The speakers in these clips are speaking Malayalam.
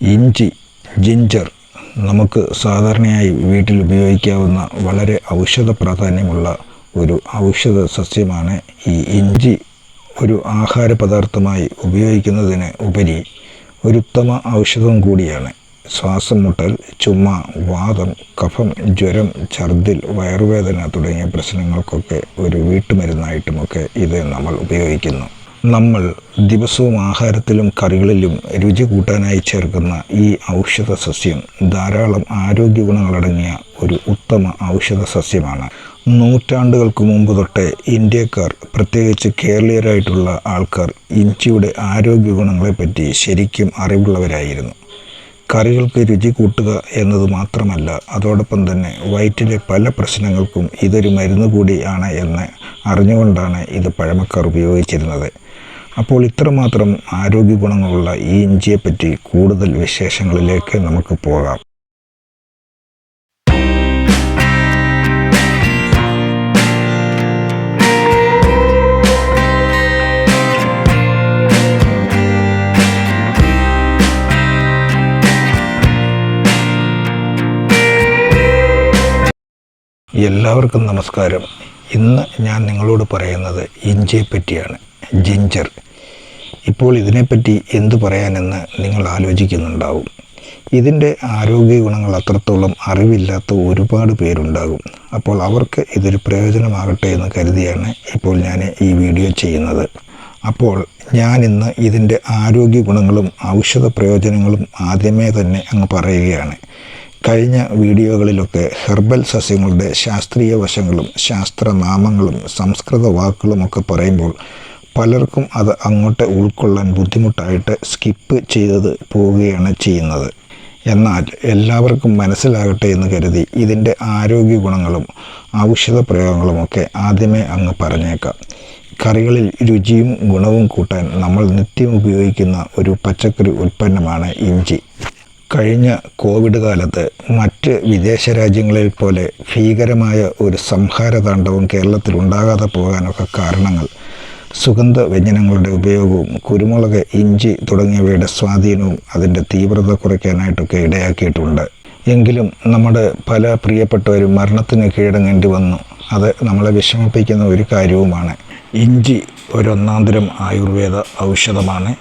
ഇഞ്ചി ജിഞ്ചർ നമുക്ക് സാധാരണയായി വീട്ടിൽ ഉപയോഗിക്കാവുന്ന വളരെ ഔഷധ പ്രാധാന്യമുള്ള ഒരു ഔഷധ സസ്യമാണ് ഈ ഇഞ്ചി. ഒരു ആഹാര പദാർത്ഥമായി ഉപയോഗിക്കുന്നതിന് ഉപരി ഒരു ഉത്തമ ഔഷധം കൂടിയാണ് ശ്വാസം മുട്ടൽ ചുമ വാദം കഫം ജ്വരം ഛർദിൽ വയറുവേദന തുടങ്ങിയ പ്രശ്നങ്ങൾക്കൊക്കെ ഒരു വീട്ടുമരുന്നായിട്ടുമൊക്കെ ഇത് നമ്മൾ ഉപയോഗിക്കുന്നു. നമ്മൾ ദിവസവും ആഹാരത്തിലും കറികളിലും രുചി കൂട്ടാനായി ചേർക്കുന്ന ഈ ഔഷധ സസ്യം ധാരാളം ആരോഗ്യ ഗുണങ്ങളടങ്ങിയ ഒരു ഉത്തമ ഔഷധ സസ്യമാണ്. നൂറ്റാണ്ടുകൾക്ക് മുമ്പ് തൊട്ടേ ഇന്ത്യക്കാർ പ്രത്യേകിച്ച് കേരളീയരായിട്ടുള്ള ആൾക്കാർ ഇഞ്ചിയുടെ ആരോഗ്യ ഗുണങ്ങളെപ്പറ്റി ശരിക്കും അറിവുള്ളവരായിരുന്നു. കറികൾക്ക് രുചി കൂട്ടുക എന്നത് മാത്രമല്ല അതോടൊപ്പം തന്നെ വയറ്റിലെ പല പ്രശ്നങ്ങൾക്കും ഇതൊരു മരുന്ന് കൂടിയാണ് എന്ന് അറിഞ്ഞുകൊണ്ടാണ് ഇത് പഴമക്കാർ ഉപയോഗിച്ചിരുന്നത്. അപ്പോൾ ഇത്രമാത്രം ആരോഗ്യ ഗുണങ്ങളുള്ള ഈ ഇഞ്ചിയെപ്പറ്റി കൂടുതൽ വിശേഷങ്ങളിലേക്ക് നമുക്ക് പോകാം. എല്ലാവർക്കും നമസ്കാരം. ഇന്ന് ഞാൻ നിങ്ങളോട് പറയുന്നത് ഇഞ്ചിയെ പറ്റിയാണ് ജിഞ്ചർ ഇപ്പോൾ ഇതിനെപ്പറ്റി എന്തു പറയാനെന്ന് നിങ്ങൾ ആലോചിക്കുന്നുണ്ടാവും. ഇതിന്റെ ആരോഗ്യ ഗുണങ്ങൾ അത്രത്തോളം അറിവില്ലാത്ത ഒരുപാട് പേരുണ്ടാകും. അപ്പോൾ അവർക്ക് ഇതൊരു പ്രയോജനമാകട്ടെ എന്ന് കരുതിയാണ് ഇപ്പോൾ ഞാൻ ഈ വീഡിയോ ചെയ്യുന്നത്. അപ്പോൾ ഞാൻ ഇന്ന് ഇതിന്റെ ആരോഗ്യ ഗുണങ്ങളും ഔഷധ പ്രയോജനങ്ങളും ആദ്യമേ തന്നെ അങ്ങ് പറയുകയാണ്. കഴിഞ്ഞ വീഡിയോകളിലൊക്കെ ഹെർബൽ സസ്യങ്ങളുടെ ശാസ്ത്രീയ വശങ്ങളും ശാസ്ത്രനാമങ്ങളും സംസ്കൃത വാക്കുകളുമൊക്കെ പറയുമ്പോൾ പലർക്കും അത് അങ്ങോട്ട് ഉൾക്കൊള്ളാൻ ബുദ്ധിമുട്ടായിട്ട് സ്കിപ്പ് ചെയ്തത് പോവുകയാണ് ചെയ്യുന്നത്. എന്നാൽ എല്ലാവർക്കും മനസ്സിലാകട്ടെ എന്ന് കരുതി ഇതിന്റെ ആരോഗ്യ ഗുണങ്ങളും ഔഷധ പ്രയോഗങ്ങളുമൊക്കെ ആദ്യമേ അങ്ങ് പറഞ്ഞേക്കാം. കറികളിൽ രുചിയും ഗുണവും കൂട്ടാൻ നമ്മൾ നിത്യം ഉപയോഗിക്കുന്ന ഒരു പച്ചക്കറി ഉൽപ്പന്നമാണ് ഇഞ്ചി. കഴിഞ്ഞ കോവിഡ് കാലത്ത് മറ്റ് വിദേശ രാജ്യങ്ങളിൽ പോലെ ഭീകരമായ ഒരു സംഹാര താണ്ഡവം കേരളത്തിൽ ഉണ്ടാകാതെ പോകാനൊക്കെ കാരണങ്ങൾ സുഗന്ധ വ്യഞ്ജനങ്ങളുടെ ഉപയോഗവും കുരുമുളക് ഇഞ്ചി തുടങ്ങിയവയുടെ സ്വാധീനവും അതിന്റെ തീവ്രത കുറയ്ക്കാനായിട്ടൊക്കെ ഇടയാക്കിയിട്ടുണ്ട്. എങ്കിലും നമ്മുടെ പല പ്രിയപ്പെട്ടവരും മരണത്തിന് കീഴടങ്ങേണ്ടി വന്നു. അത് നമ്മളെ വിഷമിപ്പിക്കുന്ന ഒരു കാര്യവുമാണ്. ഇഞ്ചി ഒരൊന്നാന്തരം ആയുർവേദ ഔഷധമാണ്.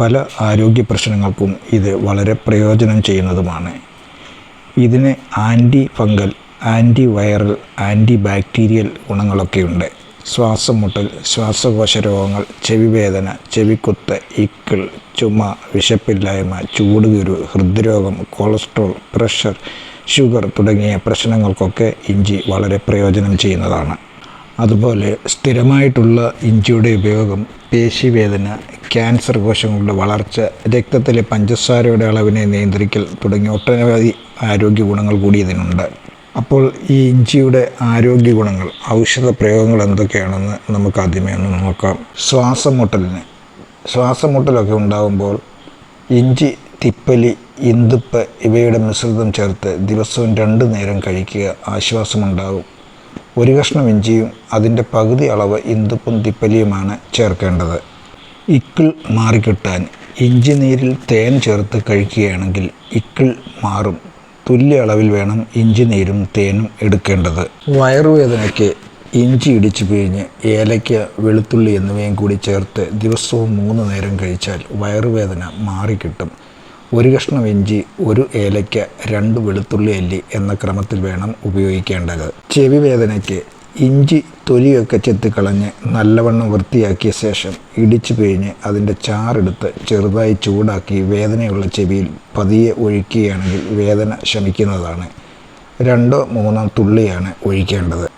പല ആരോഗ്യ പ്രശ്നങ്ങൾക്കും ഇത് വളരെ പ്രയോജനം ചെയ്യുന്നതുമാണ്. ഇതിന് anti fungal anti viral anti bacterial ഗുണങ്ങളൊക്കെയുണ്ട്. ശ്വാസം മുട്ടൽ ശ്വാസകോശ രോഗങ്ങൾ ചെവിവേദന ചെവിക്കുത്ത് ഇക്കിൾ ചുമ വിശപ്പില്ലായ്മ ചൂടുകുരു ഹൃദ്രോഗം കൊളസ്ട്രോൾ പ്രഷർ ഷുഗർ തുടങ്ങിയ പ്രശ്നങ്ങൾക്കൊക്കെ ഇഞ്ചി വളരെ പ്രയോജനം ചെയ്യുന്നതാണ്. അതുപോലെ സ്ഥിരമായിട്ടുള്ള ഇഞ്ചിയുടെ ഉപയോഗം പേശിവേദന ക്യാൻസർ കോശങ്ങളുടെ വളർച്ച രക്തത്തിലെ പഞ്ചസാരയുടെ അളവിനെ നിയന്ത്രിക്കൽ തുടങ്ങിയ ഒട്ടനവധി ആരോഗ്യ ഗുണങ്ങൾ കൂടി ഇതിനുണ്ട്. അപ്പോൾ ഈ ഇഞ്ചിയുടെ ആരോഗ്യ ഗുണങ്ങൾ ഔഷധ പ്രയോഗങ്ങൾ എന്തൊക്കെയാണെന്ന് നമുക്ക് ആദ്യമേ ഒന്ന് നോക്കാം. ശ്വാസം മുട്ടലിന് ശ്വാസം മുട്ടലൊക്കെ ഉണ്ടാകുമ്പോൾ ഇഞ്ചി തിപ്പലി ഇന്തുപ്പ് ഇവയുടെ മിശ്രിതം ചേർത്ത് ദിവസവും രണ്ട് നേരം കഴിക്കുക ആശ്വാസമുണ്ടാകും ഒരു കഷ്ണം ഇഞ്ചിയും അതിന്റെ പകുതി അളവ് ഇന്തുപ്പും തിപ്പലിയുമാണ് ചേർക്കേണ്ടത്. ഇക്കിൾ മാറിക്കിട്ടാൻ ഇഞ്ചി നീരിൽ തേൻ ചേർത്ത് കഴിക്കുകയാണെങ്കിൽ ഇക്കിൾ മാറും. തുല്യ അളവിൽ വേണം ഇഞ്ചി നീരും തേനും എടുക്കേണ്ടത്. വയറുവേദനയ്ക്ക് ഇഞ്ചി ഇടിച്ചു പിഴിഞ്ഞ് ഏലയ്ക്ക വെളുത്തുള്ളി എന്നിവയും കൂടി ചേർത്ത് ദിവസവും മൂന്ന് നേരം കഴിച്ചാൽ വയറുവേദന മാറിക്കിട്ടും. ഒരു കഷ്ണം ഇഞ്ചി ഒരു ഏലയ്ക്ക രണ്ട് വെളുത്തുള്ളി അല്ലി എന്ന ക്രമത്തിൽ വേണം ഉപയോഗിക്കേണ്ടത്. ചെവി വേദനയ്ക്ക് ഇഞ്ചി തൊലിയൊക്കെ ചെത്തിക്കളഞ്ഞ് നല്ലവണ്ണം വൃത്തിയാക്കിയ ശേഷം ഇടിച്ചു പിഴിഞ്ഞ് അതിന്റെ ചാറെടുത്ത് ചെറുതായി ചൂടാക്കി വേദനയുള്ള ചെവിയിൽ പതിയെ ഒഴിക്കുകയാണെങ്കിൽ വേദന ശമിക്കുന്നതാണ്. രണ്ടോ മൂന്നോ തുള്ളിയാണ് ഒഴിക്കേണ്ടത്.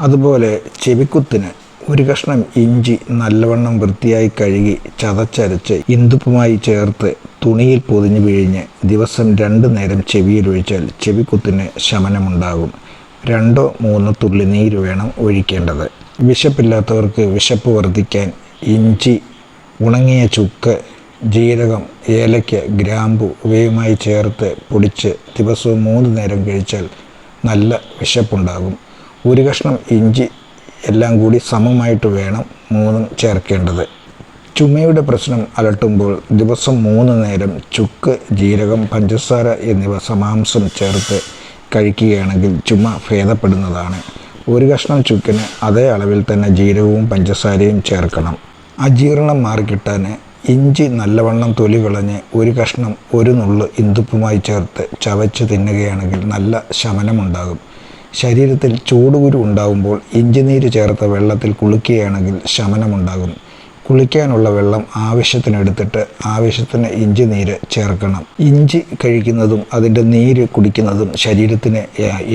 അതുപോലെ ചെവിക്കുത്തിന് ഒരു കഷ്ണം ഇഞ്ചി നല്ലവണ്ണം വൃത്തിയായി കഴുകി ചതച്ചരച്ച് ഇന്ദുപ്പുമായി ചേർത്ത് തുണിയിൽ പൊതിഞ്ഞു പിഴിഞ്ഞ് ദിവസം രണ്ട് നേരം ചെവിയിൽ ഒഴിച്ചാൽ ചെവിക്കുത്തിന് ശമനമുണ്ടാകും. രണ്ടോ മൂന്നോ തുള്ളി നീര് വേണം ഒഴിക്കേണ്ടത്. വിശപ്പില്ലാത്തവർക്ക് വിശപ്പ് വർദ്ധിക്കാൻ ഇഞ്ചി ഉണങ്ങിയ ചുക്ക് ജീരകം ഏലയ്ക്ക ഗ്രാമ്പു ഇവയുമായി ചേർത്ത് പൊടിച്ച് ദിവസവും മൂന്ന് നേരം കഴിച്ചാൽ നല്ല വിശപ്പുണ്ടാകും. ഒരു കഷ്ണം ഇഞ്ചി എല്ലാം കൂടി സമമായിട്ട് വേണം മൂന്നും ചേർക്കേണ്ടത്. ചുമയുടെ പ്രശ്നം അലട്ടുമ്പോൾ ദിവസം മൂന്ന് നേരം ചുക്ക് ജീരകം പഞ്ചസാര എന്നിവ സമാംസം ചേർത്ത് കഴിക്കുകയാണെങ്കിൽ ചുമ ഭേദപ്പെടുന്നതാണ്. ഒരു കഷ്ണം ചുക്കിന് അതേ അളവിൽ തന്നെ ജീരകവും പഞ്ചസാരയും ചേർക്കണം. അജീർണം മാറിക്കിട്ടാൻ ഇഞ്ചി നല്ലവണ്ണം തൊലി കളഞ്ഞ് ഒരു കഷ്ണം ഒരു നുള്ള് ഇന്തുപ്പുമായി ചേർത്ത് ചവച്ച് തിന്നുകയാണെങ്കിൽ നല്ല ശമനമുണ്ടാകും. ശരീരത്തിൽ ചൂടുകുരു ഉണ്ടാകുമ്പോൾ ഇഞ്ചിനീര് ചേർത്ത വെള്ളത്തിൽ കുളിക്കുകയാണെങ്കിൽ ശമനമുണ്ടാകും. കുളിക്കാനുള്ള വെള്ളം ആവശ്യത്തിനെടുത്തിട്ട് ആവശ്യത്തിന് ഇഞ്ചി നീര് ചേർക്കണം. ഇഞ്ചി കഴിക്കുന്നതും അതിന്റെ നീര് കുടിക്കുന്നതും ശരീരത്തിന്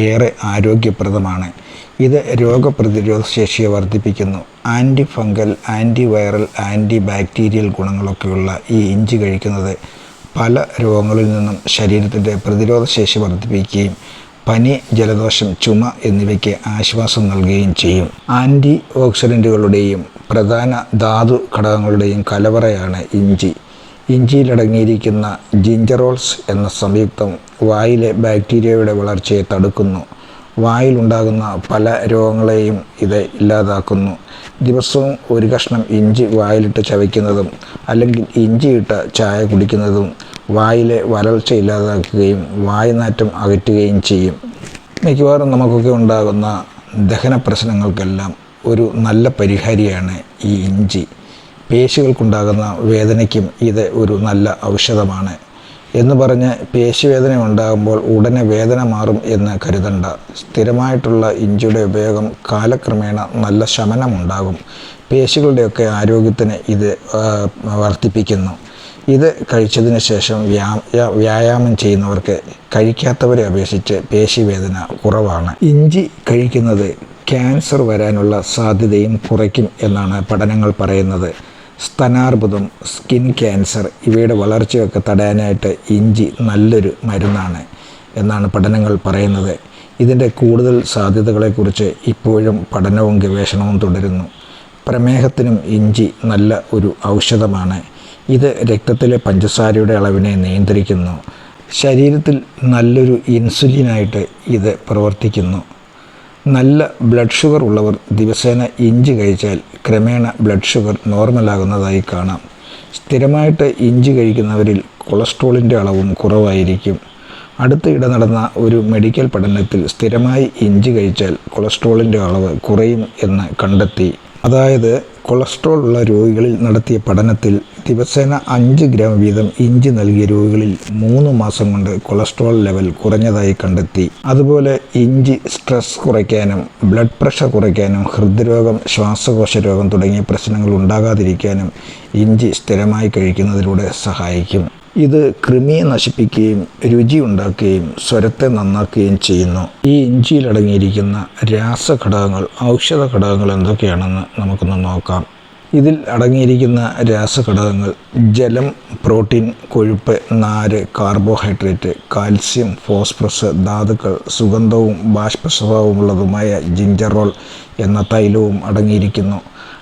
ഏറെ ആരോഗ്യപ്രദമാണ്. ഇത് രോഗപ്രതിരോധ ശേഷിയെ വർദ്ധിപ്പിക്കുന്നു. Anti fungal anti viral anti bacterial ഗുണങ്ങളൊക്കെയുള്ള ഈ ഇഞ്ചി കഴിക്കുന്നത് പല രോഗങ്ങളിൽ നിന്നും ശരീരത്തിന്റെ പ്രതിരോധ ശേഷി വർദ്ധിപ്പിക്കുകയും പനി ജലദോഷം ചുമ എന്നിവയ്ക്ക് ആശ്വാസം നൽകുകയും ചെയ്യും. ആന്റി ഓക്സിഡന്റുകളുടെയും പ്രധാന ധാതു ഘടകങ്ങളുടെയും കലവറയാണ് ഇഞ്ചി. ഇഞ്ചിയിലടങ്ങിയിരിക്കുന്ന ജിഞ്ചറോൾസ് എന്ന സംയുക്തം വായിലെ ബാക്ടീരിയയുടെ വളർച്ചയെ തടുക്കുന്നു. വായിലുണ്ടാകുന്ന പല രോഗങ്ങളെയും ഇത് ഇല്ലാതാക്കുന്നു. ദിവസവും ഒരു കഷ്ണം ഇഞ്ചി വായിലിട്ട് ചവയ്ക്കുന്നതും അല്ലെങ്കിൽ ഇഞ്ചിയിട്ട ചായ കുടിക്കുന്നതും വായിലെ വരൾച്ച ഇല്ലാതാക്കുകയും വായുനാറ്റം അകറ്റുകയും ചെയ്യും. മിക്കവാറും നമുക്കൊക്കെ ഉണ്ടാകുന്ന ദഹന പ്രശ്നങ്ങൾക്കെല്ലാം ഒരു നല്ല പരിഹാരിയാണ് ഈ ഇഞ്ചി. പേശികൾക്കുണ്ടാകുന്ന വേദനയ്ക്കും ഇത് ഒരു നല്ല ഔഷധമാണ്. എന്ന് പറഞ്ഞ് പേശിവേദന ഉണ്ടാകുമ്പോൾ ഉടനെ വേദന മാറും എന്ന് കരുതണ്ട. സ്ഥിരമായിട്ടുള്ള ഇഞ്ചിയുടെ ഉപയോഗം കാലക്രമേണ നല്ല ശമനമുണ്ടാകും. പേശികളുടെയൊക്കെ ആരോഗ്യത്തിന് ഇത് വർദ്ധിപ്പിക്കുന്നു. ഇത് കഴിച്ചതിന് ശേഷം വ്യാ വ്യാ- വ്യായാമം ചെയ്യുന്നവർക്ക് കഴിക്കാത്തവരെ അപേക്ഷിച്ച് പേശിവേദന കുറവാണ്. ഇഞ്ചി കഴിക്കുന്നത് ക്യാൻസർ വരാനുള്ള സാധ്യതയും കുറയ്ക്കും എന്നാണ് പഠനങ്ങൾ പറയുന്നത്. സ്തനാർബുദം സ്കിൻ ക്യാൻസർ ഇവയുടെ വളർച്ചയൊക്കെ തടയാനായിട്ട് ഇഞ്ചി നല്ലൊരു മരുന്നാണ് എന്നാണ് പഠനങ്ങൾ പറയുന്നത്. ഇതിന്റെ കൂടുതൽ സാധ്യതകളെക്കുറിച്ച് ഇപ്പോഴും പഠനവും ഗവേഷണവും തുടരുന്നു. പ്രമേഹത്തിനും ഇഞ്ചി നല്ല ഒരു ഔഷധമാണ്. ഇത് രക്തത്തിലെ പഞ്ചസാരയുടെ അളവിനെ നിയന്ത്രിക്കുന്നു. ശരീരത്തിൽ നല്ലൊരു ഇൻസുലിനായിട്ട് ഇത് പ്രവർത്തിക്കുന്നു. നല്ല ബ്ലഡ് ഷുഗർ ഉള്ളവർ ദിവസേന ഇഞ്ചി കഴിച്ചാൽ ക്രമേണ ബ്ലഡ് ഷുഗർ നോർമലാകുന്നതായി കാണാം. സ്ഥിരമായിട്ട് ഇഞ്ചി കഴിക്കുന്നവരിൽ കൊളസ്ട്രോളിന്റെ അളവും കുറവായിരിക്കും. അടുത്തിടെ നടന്ന ഒരു മെഡിക്കൽ പഠനത്തിൽ സ്ഥിരമായി ഇഞ്ചി കഴിച്ചാൽ കൊളസ്ട്രോളിന്റെ അളവ് കുറയും എന്ന് കണ്ടെത്തി. അതായത് കൊളസ്ട്രോൾ ഉള്ള രോഗികളിൽ നടത്തിയ പഠനത്തിൽ ദിവസേന അഞ്ച് ഗ്രാം വീതം ഇഞ്ചി നൽകിയ രോഗികളിൽ മൂന്ന് മാസം കൊണ്ട് കൊളസ്ട്രോൾ ലെവൽ കുറഞ്ഞതായി കണ്ടെത്തി. അതുപോലെ ഇഞ്ചി സ്ട്രെസ് കുറയ്ക്കാനും ബ്ലഡ് പ്രഷർ കുറയ്ക്കാനും ഹൃദ്രോഗം ശ്വാസകോശ രോഗം തുടങ്ങിയ പ്രശ്നങ്ങൾ ഉണ്ടാകാതിരിക്കാനും ഇഞ്ചി സ്ഥിരമായി കഴിക്കുന്നതിലൂടെ സഹായിക്കും. ഇത് കൃമിയെ നശിപ്പിക്കുകയും രുചി ഉണ്ടാക്കുകയും സ്വരത്തെ നന്നാക്കുകയും ചെയ്യുന്നു. ഈ ഇഞ്ചിയിൽ അടങ്ങിയിരിക്കുന്ന രാസഘടകങ്ങൾ ഔഷധ ഘടകങ്ങൾ എന്തൊക്കെയാണെന്ന് നമുക്കൊന്ന് നോക്കാം. ഇതിൽ അടങ്ങിയിരിക്കുന്ന രാസഘടകങ്ങൾ ജലം പ്രോട്ടീൻ കൊഴുപ്പ് നാര് കാർബോഹൈഡ്രേറ്റ് കാൽസ്യം ഫോസ്ഫറസ് ധാതുക്കൾ സുഗന്ധവും ബാഷ്പസ്വഭാവമുള്ളതുമായ ജിഞ്ചറോൾ എന്ന തൈലവും അടങ്ങിയിരിക്കുന്നു.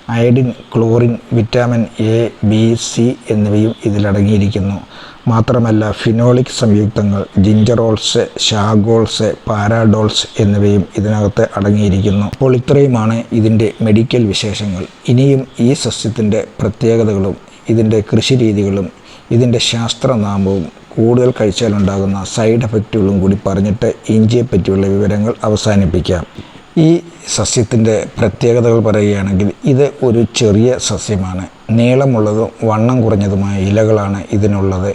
Iodine chlorine vitamin A B C എന്നിവയും ഇതിലടങ്ങിയിരിക്കുന്നു. മാത്രമല്ല ഫിനോളിക് സംയുക്തങ്ങൾ ജിഞ്ചറോൾസ് ഷാഗോൾസ് പാരാഡോൾസ് എന്നിവയും ഇതിനകത്ത് അടങ്ങിയിരിക്കുന്നു. അപ്പോൾ ഇത്രയുമാണ് ഇതിന്റെ മെഡിക്കൽ വിശേഷങ്ങൾ. ഇനിയും ഈ സസ്യത്തിന്റെ പ്രത്യേകതകളും ഇതിന്റെ കൃഷിരീതികളും ഇതിന്റെ ശാസ്ത്രനാമവും കൂടുതൽ കഴിച്ചാലുണ്ടാകുന്ന സൈഡ് എഫക്റ്റുകളും കൂടി പറഞ്ഞിട്ട് ഇഞ്ചിയെ പറ്റിയുള്ള വിവരങ്ങൾ അവസാനിപ്പിക്കാം. ഈ സസ്യത്തിന്റെ പ്രത്യേകതകൾ പറയുകയാണെങ്കിൽ ഇത് ഒരു ചെറിയ സസ്യമാണ്. നീളമുള്ളതും വണ്ണം കുറഞ്ഞതുമായ ഇലകളാണ് ഇതിനുള്ളത്.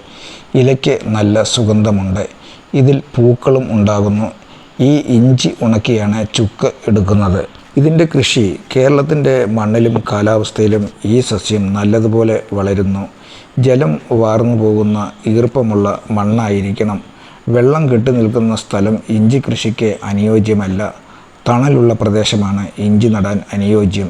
ഇലയ്ക്ക് നല്ല സുഗന്ധമുണ്ട്. ഇതിൽ പൂക്കളും ഉണ്ടാകുന്നു. ഈ ഇഞ്ചി ഉണക്കിയാണ് ചുക്ക് എടുക്കുന്നത്. ഇതിന്റെ കൃഷി കേരളത്തിന്റെ മണ്ണിലും കാലാവസ്ഥയിലും ഈ സസ്യം നല്ലതുപോലെ വളരുന്നു. ജലം വാർന്നു പോകുന്ന ഈർപ്പമുള്ള മണ്ണായിരിക്കണം. വെള്ളം കെട്ടി നിൽക്കുന്ന സ്ഥലം ഇഞ്ചി കൃഷിക്ക് അനുയോജ്യമല്ല. തണലുള്ള പ്രദേശമാണ് ഇഞ്ചി നടാൻ അനുയോജ്യം.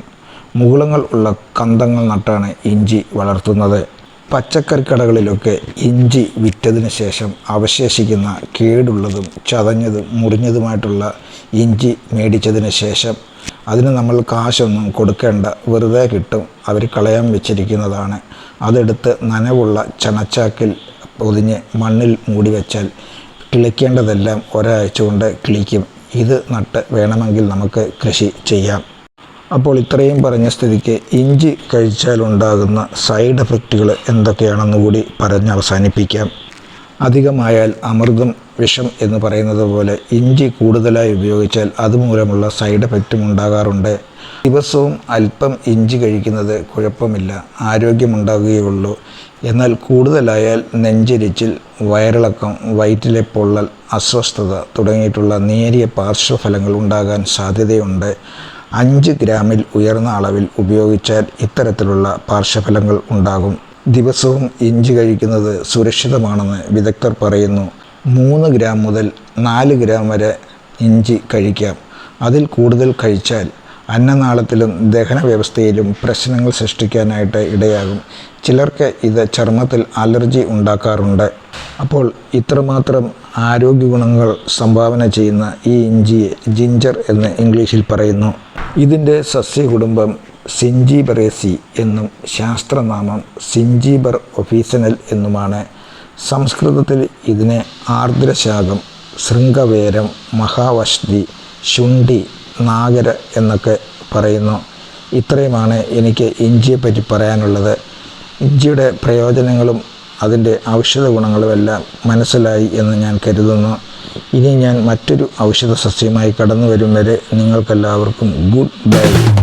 മുകുളങ്ങൾ ഉള്ള കന്തങ്ങൾ നട്ടാണ് ഇഞ്ചി വളർത്തുന്നത്. പച്ചക്കറിക്കടകളിലൊക്കെ ഇഞ്ചി വിറ്റതിന് ശേഷം അവശേഷിക്കുന്ന കേടുള്ളതും ചതഞ്ഞതും മുറിഞ്ഞതുമായിട്ടുള്ള ഇഞ്ചി മേടിച്ചതിന് ശേഷം അതിന് നമ്മൾ കാശൊന്നും കൊടുക്കേണ്ട വെറുതെ കിട്ടും അവർ കളയാൻ വെച്ചിരിക്കുന്നതാണ്. അതെടുത്ത് നനവുള്ള ചണച്ചാക്കിൽ പൊതിഞ്ഞ് മണ്ണിൽ മൂടി വെച്ചാൽ കിളിക്കേണ്ടതെല്ലാം ഒരാഴ്ച കൊണ്ട് കിളിക്കും. ഇത് നട്ട് വേണമെങ്കിൽ നമുക്ക് കൃഷി ചെയ്യാം. അപ്പോൾ ഇത്രയും പറഞ്ഞ സ്ഥിതിക്ക് ഇഞ്ചി കഴിച്ചാൽ ഉണ്ടാകുന്ന സൈഡ് എഫക്റ്റുകൾ എന്തൊക്കെയാണെന്ന് കൂടി പറഞ്ഞ് അവസാനിപ്പിക്കാം അധികമായാൽ അമൃതം വിഷം എന്ന് പറയുന്നത് പോലെ ഇഞ്ചി കൂടുതലായി ഉപയോഗിച്ചാൽ അതുമൂലമുള്ള സൈഡ് എഫക്റ്റും ഉണ്ടാകാറുണ്ട്. ദിവസവും അല്പം ഇഞ്ചി കഴിക്കുന്നത് കുഴപ്പമില്ല. ആരോഗ്യമുണ്ടാകുകയുള്ളൂ എന്നാൽ കൂടുതലായാൽ നെഞ്ചെരിച്ചിൽ വയറിളക്കം വയറ്റിലെ പൊള്ളൽ അസ്വസ്ഥത തുടങ്ങിയിട്ടുള്ള നേരിയ പാർശ്വഫലങ്ങൾ ഉണ്ടാകാൻ സാധ്യതയുണ്ട്. അഞ്ച് ഗ്രാമിൽ ഉയർന്ന അളവിൽ ഉപയോഗിച്ചാൽ ഇത്തരത്തിലുള്ള പാർശ്വഫലങ്ങൾ ഉണ്ടാകും. ദിവസവും ഇഞ്ചി കഴിക്കുന്നത് സുരക്ഷിതമാണെന്ന് വിദഗ്ധർ പറയുന്നു. മൂന്ന് ഗ്രാം മുതൽ നാല് ഗ്രാം വരെ ഇഞ്ചി കഴിക്കാം. അതിൽ കൂടുതൽ കഴിച്ചാൽ അന്നനാളത്തിലും ദഹന വ്യവസ്ഥയിലും പ്രശ്നങ്ങൾ സൃഷ്ടിക്കാനായിട്ട് ഇടയാകും. ചിലർക്ക് ഇത് ചർമ്മത്തിൽ അലർജി ഉണ്ടാക്കാറുണ്ട്. അപ്പോൾ ഇത്രമാത്രം ആരോഗ്യ ഗുണങ്ങൾ സംഭാവന ചെയ്യുന്ന ഈ ഇഞ്ചിയെ ജിഞ്ചർ എന്ന് ഇംഗ്ലീഷിൽ പറയുന്നു. ഇതിന്റെ സസ്യകുടുംബം സിഞ്ചിബറേസി എന്നും ശാസ്ത്രനാമം സിഞ്ചിബർ ഒഫീസനൽ എന്നുമാണ്. സംസ്കൃതത്തിൽ ഇതിനെ ആർദ്രശാകം ശൃംഗവേരം മഹാവഷ്ടി ശുണ്ഠി നാഗര എന്നൊക്കെ പറയുന്നു. ഇത്രയുമാണ് എനിക്ക് ഇഞ്ചിയെപ്പറ്റി പറയാനുള്ളത്. ഇഞ്ചിയുടെ പ്രയോജനങ്ങളും അതിന്റെ ഔഷധ ഗുണങ്ങളുമെല്ലാം മനസ്സിലായി എന്ന് ഞാൻ കരുതുന്നു. ഇനി ഞാൻ മറ്റൊരു ഔഷധ സസ്യമായി കടന്നു വരും വരെ നിങ്ങൾക്കെല്ലാവർക്കും ഗുഡ് ബൈ.